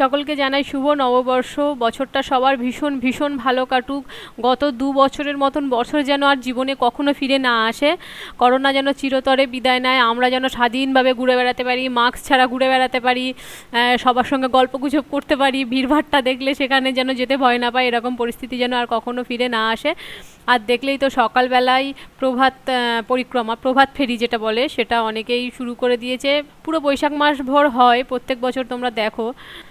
সকলকে জানাই শুভ নববর্ষ। বছরটা সবার ভীষণ ভীষণ ভালো কাটুক। গত দু বছরের মতন বছর যেন আর জীবনে কখনো ফিরে না আসে। করোনা যেন চিরতরে বিদায় নেয়। আমরা যেন স্বাধীনভাবে ঘুরে বেড়াতে পারি, মাস্ক ছাড়া ঘুরে বেড়াতে পারি সবার সঙ্গে গল্পগুজব করতে পারি ভিড়ভাট্টা দেখলে সেখানে যেন যেতে ভয় না পায়, এরকম পরিস্থিতি যেন আর কখনো ফিরে না আসে। আর দেখলেই তো সকালবেলায় প্রভাত পরিক্রমা, প্রভাত ফেরি যেটা বলে, সেটা অনেকেই শুরু করে দিয়েছে। পুরো বৈশাখ মাস ভর হয়, প্রত্যেক বছর তোমরা দেখো।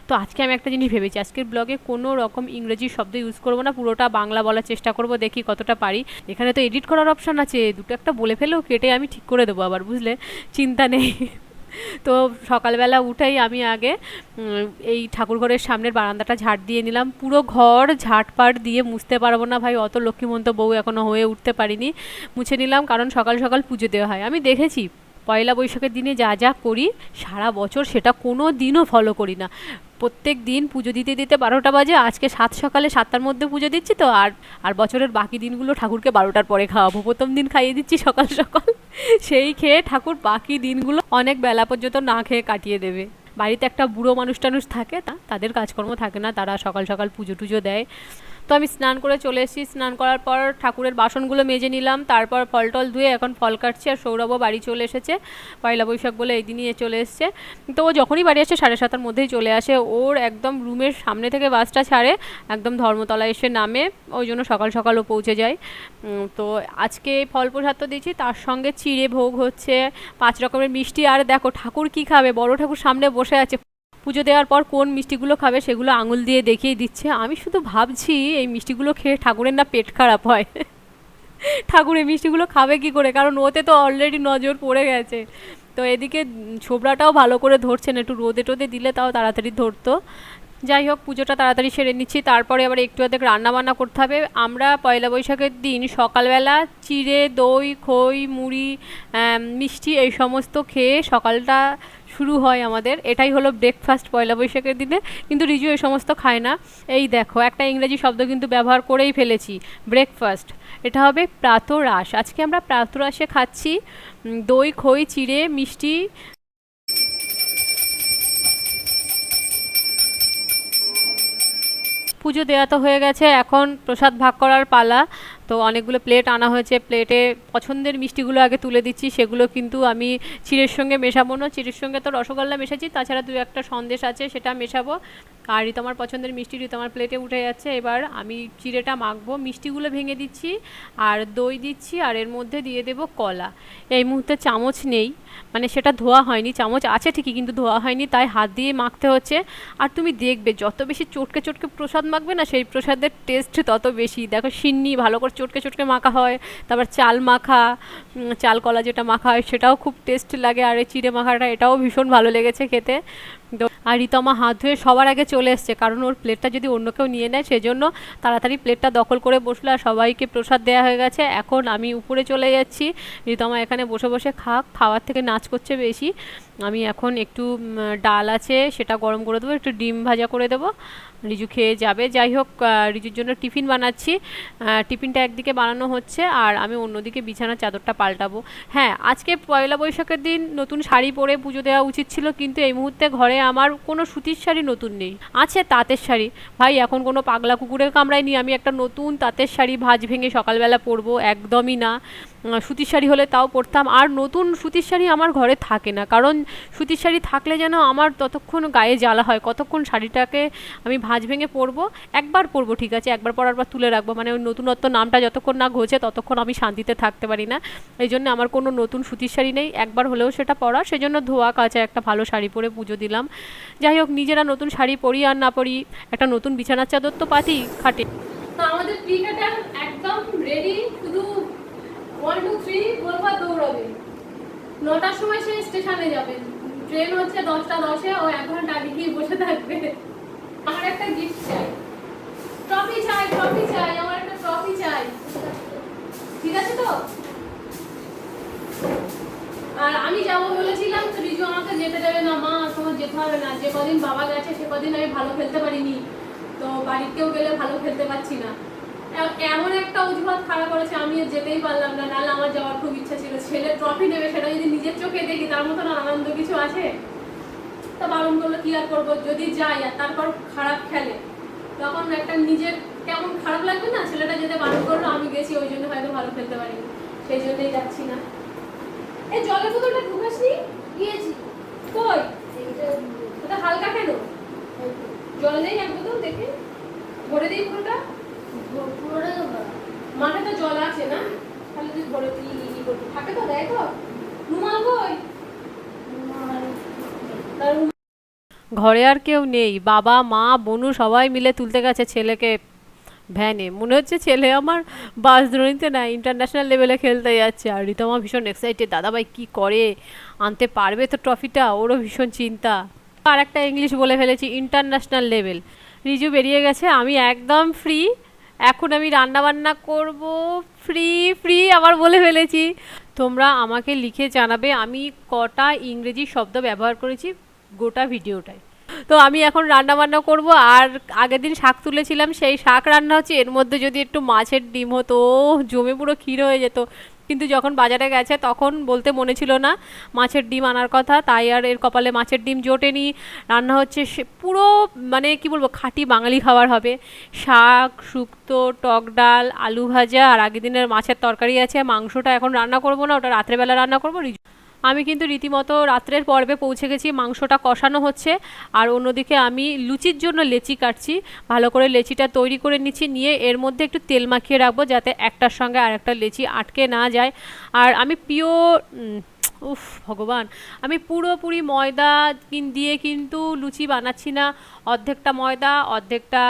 তো আজকে আমি একটা জিনিস ভেবেছি, আজকের ব্লগে কোনো রকম ইংরেজি শব্দ ইউজ করব না, পুরোটা বাংলা বলার চেষ্টা করব, দেখি কতটা পারি। এখানে তো এডিট করার অপশান আছে, দুটো একটা বলে ফেলেও কেটে আমি ঠিক করে দেবো আবার, বুঝলে? চিন্তা নেই। তো সকালবেলা উঠেই আমি আগে এই ঠাকুরঘরের সামনের বারান্দাটা ঝাড় দিয়ে নিলাম। পুরো ঘর ঝাড়পাট দিয়ে মুছতে পারব না ভাই, অত লক্ষ্মীমন্ত বউ এখনও হয়ে উঠতে পারিনি। মুছে নিলাম কারণ সকাল সকাল পুজো দেওয়া হয়। আমি দেখেছি, পয়লা বৈশাখের দিনে যা যা করি, সারা বছর সেটা কোনো দিনও ফলো করি না। প্রত্যেক দিন পুজো দিতে দিতে বারোটা বাজে, আজকে সাত সকালে সাতটার মধ্যে পুজো দিচ্ছি তো, আর আর বছরের বাকি দিনগুলো ঠাকুরকে বারোটার পরে খাওয়াবো। প্রথম দিন খাইয়ে দিচ্ছি সকাল সকাল। সেই খেয়ে ঠাকুর বাকি দিনগুলো অনেক বেলা পর্যন্ত না খেয়ে কাটিয়ে দেবে। বাড়িতে একটা বুড়ো মানুষ টানুষ থাকে, তা, তাদের কাজকর্ম থাকে না, তারা সকাল সকাল পুজো টুজো দেয়। তো আমি স্নান করে চলে এসেছি। স্নান করার পর ঠাকুরের বাসনগুলো মেজে নিলাম। তারপর ফল টল ধুয়ে এখন ফল কাটছি আর সৌরভও বাড়ি চলে এসেছে। পয়লা বৈশাখ বলে এই দিনই চলে এসছে। তো ও যখনই বাড়ি আসে সাড়ে সাতটার মধ্যেই চলে আসে। ওর একদম রুমের সামনে থেকে বাসটা ছাড়ে, একদম ধর্মতলা এসে নামে। ওই জন্য সকাল সকালও পৌঁছে যায়। তো আজকে ফল প্রসাদ তো দিচ্ছি তার সঙ্গে চিড়ে ভোগ হচ্ছে। পাঁচ রকমের মিষ্টি। আর দেখো ঠাকুর কি খাবে? বড় ঠাকুর সামনে বসে আছে। পুজো দেওয়ার পর কোন মিষ্টিগুলো খাবে সেগুলো আঙুল দিয়ে দেখিয়ে দিচ্ছে। আমি শুধু ভাবছি এই মিষ্টিগুলো খেয়ে ঠাকুরের না পেট খারাপ হয়। ঠাকুর এই মিষ্টিগুলো খাবে কি করে? কারণ ওতে তো অলরেডি নজর পড়ে গেছে। তো এদিকে উম, ছোবড়াটাও ভালো করে ধরছেন একটু রোদে টোদে দিলে তাও তাড়াতাড়ি ধরতো। যাই হোক পুজোটা তাড়াতাড়ি সেরে নিচ্ছি। তারপরে আবার একটু অর্ধেক রান্না বান্না করতে হবে। আমরা পয়লা বৈশাখের দিন সকালবেলা চিড়ে দই খই মুড়ি মিষ্টি এই সমস্ত খেয়ে সকালটা শুরু হয় আমাদের। এটাই হলো ব্রেকফাস্ট পয়লা বৈশাখের দিনে। কিন্তু রিজু এই সমস্ত খায় না। এই দেখো, একটা ইংরেজি শব্দ কিন্তু ব্যবহার করেই ফেলেছি। ব্রেকফাস্ট এটা হবে প্রাতরাশ। আজকে আমরা প্রাতরাশে খাচ্ছি দই, খই, চিড়ে, মিষ্টি। পুজো দেওয়া তো হয়ে গেছে। এখন প্রসাদ ভাগ করার পালা। তো অনেকগুলো প্লেট আনা হয়েছে। প্লেটে পছন্দের মিষ্টিগুলো আগে তুলে দিচ্ছি। সেগুলো কিন্তু আমি চিড়ের সঙ্গে মেশাবো না। চিড়ের সঙ্গে তো রসগোল্লা মেশাচ্ছি। তাছাড়া দু একটা সন্দেশ আছে, সেটা মেশাবো। আর ঋতমার পছন্দের মিষ্টি ঋতমার প্লেটে উঠে যাচ্ছে। এবার আমি চিড়েটা মাখবো। মিষ্টিগুলো ভেঙে দিচ্ছি আর দই দিচ্ছি আর এর মধ্যে দিয়ে দেবো কলা। এই মুহূর্তে চামচ নেই। মানে সেটা ধোয়া হয়নি। চামচ আছে ঠিকই কিন্তু ধোয়া হয়নি, তাই হাত দিয়ে মাখতে হচ্ছে। আর তুমি দেখবে, যত বেশি চটকে চটকে প্রসাদ মাখবে না, সেই প্রসাদের টেস্ট তত বেশি। দেখো, সিন্নি ভালো করে চটকে চটকে মাখা হয়, তারপর চাল মাখা চাল কলা যেটা মাখা হয় সেটাও খুব টেস্ট লাগে, আর এই চিড়ে মাখাটা এটাও ভীষণ ভালো লেগেছে খেতে। তো আর রিতমা হাত ধুয়ে সবার আগে চলে এসছে, কারণ ওর প্লেটটা যদি অন্য কেউ নিয়ে নেয় সেজন্য তাড়াতাড়ি প্লেটটা দখল করে বসল আর সবাইকে প্রসাদ দেওয়া হয়ে গেছে। এখন আমি উপরে চলে যাচ্ছি। রিতমা এখানে বসে বসে খাক, খাওয়ার থেকে নাচ করছে বেশি। আমি এখন একটু ডাল আছে সেটা গরম করে দেবো, একটু ডিম ভাজা করে দেবো। রিজু খেয়ে যাবে। যাই হোক রিজুর জন্য টিফিন বানাচ্ছি। টিফিনটা একদিকে বানানো হচ্ছে আর আমি অন্যদিকে বিছানার চাদরটা পাল্টাবো। হ্যাঁ আজকে পয়লা বৈশাখের দিন নতুন শাড়ি পরে পুজো দেওয়া উচিত ছিল, কিন্তু এই মুহূর্তে ঘরে আমার কোনো সুতির শাড়ি নতুন নেই। আছে তাঁতের শাড়ি। ভাই, এখন কোনো পাগলা কুকুরের কামড়ায়নি আমি একটা নতুন তাঁতের শাড়ি ভাঁজ ভেঙে সকালবেলা পরবো, একদমই না। সুতির শাড়ি হলে তাও পরতাম। আর নতুন সুতির শাড়ি আমার ঘরে থাকে না, কারণ সুতির শাড়ি থাকলে যেন আমার ততক্ষণ গায়ে জ্বালা হয়। কতক্ষণ শাড়িটাকে আমি ভাঁজ ভেঙে পরবো? একবার পরবো, ঠিক আছে? একবার পরার পর তুলে রাখব। মানে ওই নতুনত্ব নামটা যতক্ষণ না ঘোচে, ততক্ষণ আমি শান্তিতে থাকতে পারি না। এই জন্য আমার কোনো নতুন সুতির শাড়ি নেই। একবার হলেও সেটা পরা। সেজন্য ধোয়া, কাচা একটা ভালো শাড়ি পরে পুজো দিলাম। যাই হোক, নিজেরা নতুন শাড়ি পরি আর না পরি, একটা নতুন বিছানার চাদর তো পাতি, খাটে। আমাদের ক্রিকেটার একদম রেডি শুধু ওয়ান টু থ্রি বলবার দৌড়াবে। নটার সময় সে স্টেশনে যাবে। ট্রেন হচ্ছে দশটা দশে, ও এক ঘণ্টা আগে গিয়ে বসে থাকবে। আমার একটা গিফট চাই। ট্রফি চাই ট্রফি চাই, আমার একটা ট্রফি চাই। ঠিক আছে তো? আর আমি যাব বলেছিলাম, রিজু আমাকে যেতে দেবে না, মা তোমার যেতে হবে না। যে কদিন বাবা গেছে, সে কদিন আমি ভালো খেলতে পারিনি। তো বাড়িতেও গেলে ভালো খেলতে পারছি না। এমন একটা অজুহাত খাড়া করেছে, আমি যেতেই পারলাম না। নাহলে আমার যাওয়ার খুব ইচ্ছা ছিল। ছেলে ট্রফি নেবে, সেটা যদি নিজের চোখে দেখি, তার মতন আনন্দ কিছু আছে? তা বারণ করল, কি আর করব? যদি যাই, আর তারপর খারাপ খেলে। তখন একটা নিজের কেমন খারাপ লাগবে না? ছেলেটা যেতে বারণ করল, আমি গেছি, ওই জন্য হয়তো ভালো খেলতে পারিনি। সেই জন্যই যাচ্ছি না। এই জলের বোতলটা ঢুকাসনি? গিয়েছি কই? হালকা কেন? জল নেই এক বোতল দেখে। ভরে দিই পুরোটা তো জল আছে না? তাহলে তুই ভরে তুই ই করবি। থাকে তো দেয় তো। রুমাল কই? ঘরে আর কেউ নেই। বাবা মা বনু সবাই মিলে তুলতে গেছে ছেলেকে। ভ্যানে। মনে হচ্ছে ছেলে আমার বাসদ্রোণীতে না ইন্টারন্যাশনাল লেভেলে খেলতে যাচ্ছে। আর রিতমা ভীষণ এক্সাইটেড দাদাভাই কি করে? আনতে পারবে তো ট্রফিটা ওরও ভীষণ চিন্তা। আর একটা ইংলিশ বলে ফেলেছি ইন্টারন্যাশনাল লেভেল রিজু বেরিয়ে গেছে, আমি একদম ফ্রি এখন আমি রান্না বান্না করব ফ্রি ফ্রি আবার বলে ফেলেছি। তোমরা আমাকে লিখে জানাবে, আমি কটা ইংরেজি শব্দ ব্যবহার করেছি গোটা ভিডিওটায় তো আমি এখন রান্না বান্না করব, আর আগের দিন শাক তুলেছিলাম, সেই শাক রান্না হচ্ছে, এর মধ্যে যদি একটু মাছের ডিম হতো, জমে পুরো ক্ষীর হয়ে যেত। কিন্তু যখন বাজারে গেছে, তখন বলতে মনে ছিল না, মাছের ডিম আনার কথা, তাই আর এর কপালে মাছের ডিম জোটেনি। রান্না হচ্ছে সে পুরো মানে কি বলব, খাঁটি বাঙালি খাবার হবে। শাক, শুক্তো, টক ডাল, আলু ভাজা, আর আগের দিনের মাছের তরকারি আছে। মাংসটা এখন রান্না করব না, ওটা রাত্রেবেলা রান্না করব। আমি কিন্তু রীতিমতো রাত্রের পর্বে পৌঁছে গেছি, মাংসটা কষানো হচ্ছে, আর অন্যদিকে আমি লুচির জন্য লেচি কাটছি। ভালো করে লেচিটা তৈরি করে নিচ্ছি, নিয়ে এর মধ্যে একটু তেল মাখিয়ে রাখব যাতে একটার সঙ্গে আর একটা লেচি আটকে না যায়। আর আমি পিওর উফ, ভগবান, আমি পুরোপুরি ময়দা দিয়ে কিন্তু লুচি বানাচ্ছি না। অর্ধেকটা ময়দা, অর্ধেকটা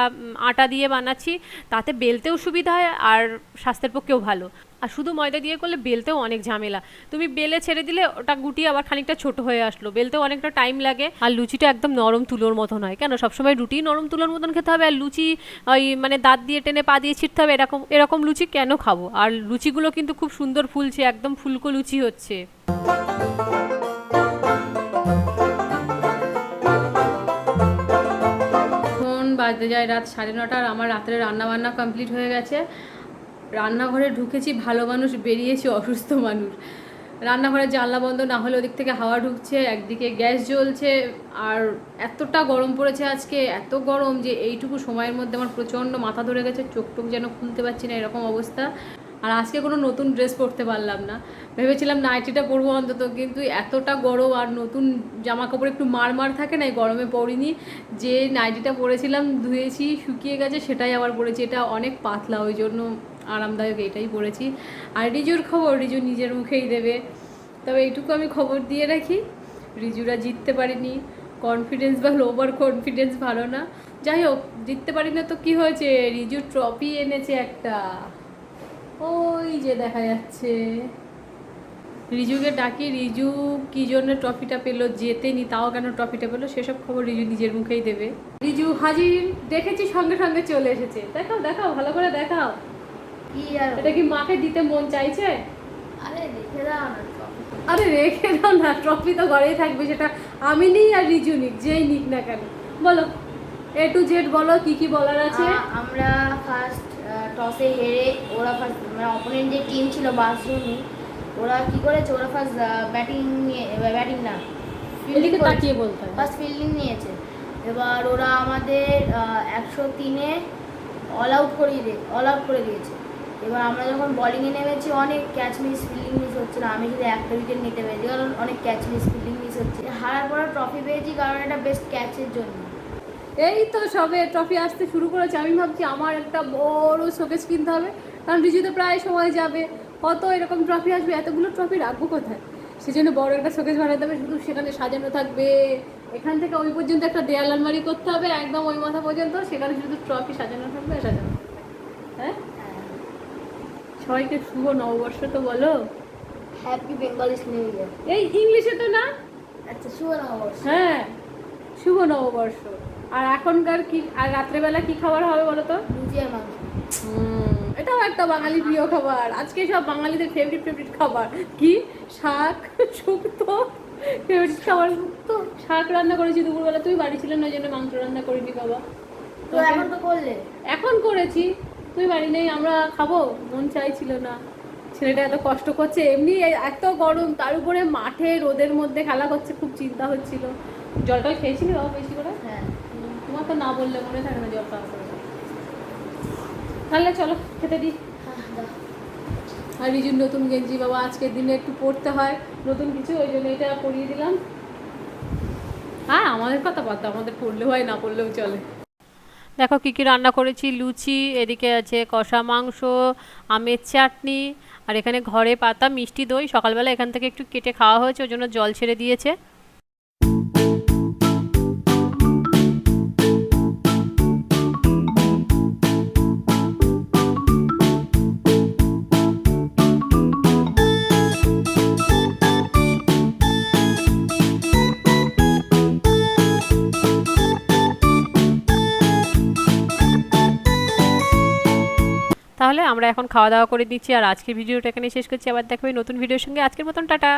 আটা দিয়ে বানাচ্ছি। তাতে বেলতেও সুবিধা হয় আর স্বাস্থ্যের পক্ষেও ভালো। আর শুধু ময়দা দিয়ে করলে বেলতেও অনেক ঝামেলা। তুমি বেলে ছেড়ে দিলে ওটা গুটিয়ে আবার খানিকটা ছোট হয়ে আসলো। বেলতেও অনেকটা টাইম লাগে। আর লুচিটা একদম নরম তুলোর মতন হয়। কেন? সবসময় রুটি নরম তুলোর মতন খেতে হবে। আর লুচি ওই মানে দাঁত দিয়ে টেনে পা দিয়ে ছিটতে হবে এরকম এরকম লুচি কেন খাব? আর লুচিগুলো কিন্তু খুব সুন্দর ফুলছে, একদম ফুলকো লুচি হচ্ছে। বাজতে যায় রাত সাড়ে নটা আর আমার রাত্রে রান্না বান্না কমপ্লিট হয়ে গেছে। রান্নাঘরে ঢুকেছি, ভালো মানুষ বেরিয়েছি, অসুস্থ মানুষ। রান্নাঘরের জানলা বন্ধ না হলে ওদিক থেকে হাওয়া ঢুকছে, একদিকে গ্যাস জ্বলছে, আর এতটা গরম পড়েছে আজকে, এত গরম যে এইটুকু সময়ের মধ্যে আমার প্রচণ্ড মাথা ধরে গেছে চোখ টোক যেন খুলতে পারছি না এরকম অবস্থা। আর আজকে কোনো নতুন ড্রেস পরতে পারলাম না। ভেবেছিলাম নাইটিটা পরবো অন্তত, কিন্তু এতটা গরম আর নতুন জামা কাপড় একটু মার মার থাকে না, এই গরমে পরিনি। যে নাইটিটা পরেছিলাম, ধুয়েছি, শুকিয়ে গেছে, সেটাই আবার পরেছি। এটা অনেক পাতলা, ওই জন্য আরামদায়ক এটাই পরেছি আর রিজুর খবর, রিজু নিজের মুখেই দেবে। তবে এইটুকু আমি খবর দিয়ে রাখি, রিজুরা জিততে পারিনি। কনফিডেন্স বা ওভার কনফিডেন্স ভালো না। যাই হোক, জিততে পারি না তো কি হয়েছে? রিজু ট্রফি এনেছে একটা। ওই যে দেখা যাচ্ছে। রিজুকে ডাকি, রিজু, কি জন্য ট্রফিটা পেল? জেতেনি, তাও কেন ট্রফিটা পেল? সেসব খবর রিজু নিজের মুখেই দেবে। রিজু হাজির, দেখেছি সঙ্গে সঙ্গে চলে এসেছে। দেখাও দেখাও, ভালো করে দেখাও। এটা কি মাকে দিতে মন চাইছে? আরে দেখে দাও না আরে রেখে দাও না ট্রফি তো ঘরেই থাকবে সেটা আমি নিই আর রিজু নিক যেই নিক না কেন। বলো এ টু জেড বলো কি কি বলার আছে? আমরা ফার্স্ট টসে হেরে ওরা ফার্স্ট মানে অপোনেন্ট যে টিম ছিল বাসরুমি ওরা কি করেছে? ওরা ফার্স্ট ব্যাটিং নিয়ে ব্যাটিং না এদিকে তাকিয়ে বলতে ফার্স্ট ফিল্ডিং নিয়েছে। এবার ওরা আমাদের একশো তিনে অল আউট করিয়ে দিয়ে অল আউট করে দিয়েছে। এবার আমরা যখন বলিংয়ে নেমেছি, অনেক ক্যাচ মিস ফিল্ডিং মিস হচ্ছিল। আমি যদি একটা উইকেট নিতে পেরেছি, কারণ অনেক ক্যাচ মিস ফিল্ডিং মিস হচ্ছে। হারার পরে ট্রফি পেয়েছি, কারণ এটা বেস্ট ক্যাচের জন্য। এই তো সবে ট্রফি আসতে শুরু করেছে। আমি ভাবছি আমার একটা বড় শোকেস কিনতে হবে, কারণ রিজু তো প্রায় সময় যাবে। কত এরকম ট্রফি আসবে? এতগুলো ট্রফি রাখব কোথায়? সেজন্য বড় একটা শোকেস বানাতে হবে, শুধু সেখানে সাজানো থাকবে। এখান থেকে ওই পর্যন্ত একটা দেয়াল আলমারি করতে হবে, একদম ওই মাথা পর্যন্ত। সেখানে শুধু ট্রফি সাজানো থাকবে, সাজানো। হ্যাঁ? সবাইকে শুভ নববর্ষ তো বলো। হ্যাপি বেঙ্গল নিউ ইয়ার এই ইংলিশে তো না? আচ্ছা শুভ নববর্ষ। হ্যাঁ শুভ নববর্ষ। আর এখনকার কি আর রাত্রেবেলা কি খাবার হবে বলো তো? লুচি আর মাংস এটাও একটা বাঙালি প্রিয় খাবার। আজকে সব বাঙালিদের ফেভারিট ফেভারিট খাবার। কি? শাক শুক্তো ফেভারিট খাবার। শুক্তো। শাক রান্না করেছি দুপুরবেলা। তুই বাড়ি ছিলেন ওই জন্য মাংস রান্না করিনি বাবা। তো এখন তো করলে? এখন করেছি। তুই বাড়ি নেই আমরা খাব। মন চাইছিল না। ছেলেটা এত কষ্ট করছে এমনি এত গরম তার উপরে মাঠে রোদের মধ্যে খেলা করছে খুব চিন্তা হচ্ছিল। জলটাই খেয়েছিলি বাবা বেশি করে? হ্যাঁ। তোমার তো না বললে মনে থাকে না জলটা করে। তাহলে চলো খেতে দিই হ্যাঁ, আর রিজুর নতুন গেঞ্জি বাবা আজকের দিনে একটু পরতে হয়। নতুন কিছু ওই জন্য এটা পরিয়ে দিলাম। হ্যাঁ আমাদের কথা বাদ আমাদের পড়লেও হয় না পড়লেও চলে। দেখো কী কী রান্না করেছি, লুচি, এদিকে আছে কষা মাংস, আমের চাটনি, আর এখানে ঘরে পাতা, মিষ্টি দই, সকালবেলা এখান থেকে একটু কেটে খাওয়া হয়েছে ওই জন্য জল ছেড়ে দিয়েছে। আমরা এখন খাওয়া দাওয়া করে দিচ্ছি আর আজকের ভিডিওটা এখানে শেষ করছি। আবার দেখাবে নতুন ভিডিওর সঙ্গে। আজকের মতন, টাটা।